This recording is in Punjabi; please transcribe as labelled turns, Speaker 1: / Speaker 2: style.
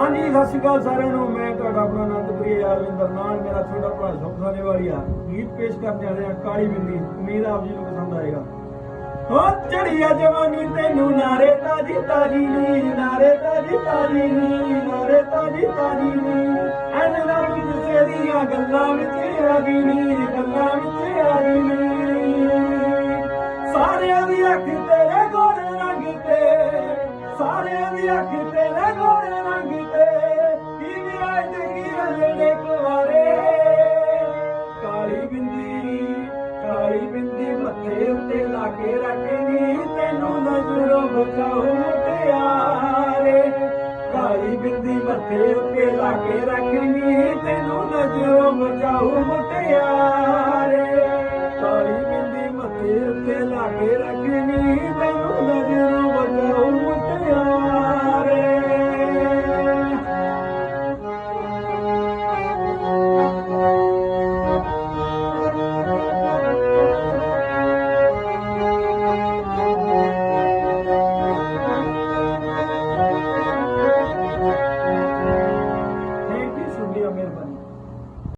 Speaker 1: ਹਾਂਜੀ, ਸਤਿ ਸ਼੍ਰੀ ਅਕਾਲ ਸਾਰਿਆਂ ਨੂੰ। ਮੈਂ ਤੁਹਾਡਾ ਆਪਣਾ ਅਨੰਦਪ੍ਰਿയ ਯਾਰਵਿੰਦਰ ਨਾਲ ਮੇਰਾ ਛੋਟਾ ਭਰਾ ਸੁਖਸਾਨੇ ਵਾਲੀਆ ਗੀਤ ਪੇਸ਼ ਕਰਨ ਜਾ ਰਹੇ ਕਾਲੀ ਬਿੰਦੀ। ਉਮੀਦ ਆਪ ਜੀ ਨੂੰ ਪਸੰਦ ਆਏਗਾ। ਹੋ ਚੜੀਆ ਜਵਾਨੀ ਤੈਨੂੰ ਨਾਰੇ ਤਾਜੀ ਤਾਜੀ ਨੀ ਨਾਰੇ ਤਾਜੀ ਤਾਜੀ ਨੀ ਨਾਰੇ ਤਾਜੀ ਤਾਜੀ ਨੀ ਐਨ ਰੱਬ ਕਿਸੇ ਦੀਆਂ ਗੱਲਾਂ ਵਿੱਚ ਆ ਨੀ ਗੱਲਾਂ ਵਿੱਚ ਆ ਨੀ ਸਾਰਿਆਂ ਦੀ ਅੱਖ ਤੇਰੇ ਗੋਰੇ ਰੰਗ ਤੇ, ਸਾਰਿਆਂ ਦੀ ਅੱਖ ਤੇਰੇ ਗੋਰੇ ਕਾਲੀ ਬਿੰਦੀ ਮੱਥੇ ਉੱਤੇ ਲਾ ਕੇ ਰੱਖਣੀ ਤੈਨੂੰ ਨਜ਼ਰੋਂ ਬਚਾਉ ਮੁਟਿਆਰੇ ਕਾਲੀ ਬਿੰਦੀ ਮੱਥੇ ਉੱਤੇ ਲਾ ਕੇ ਰੱਖਣੀ ਤੈਨੂੰ ਨਜ਼ਰੋਂ ਬਚਾਉ ਮੁਟਿਆਰੇ Río Miércoles.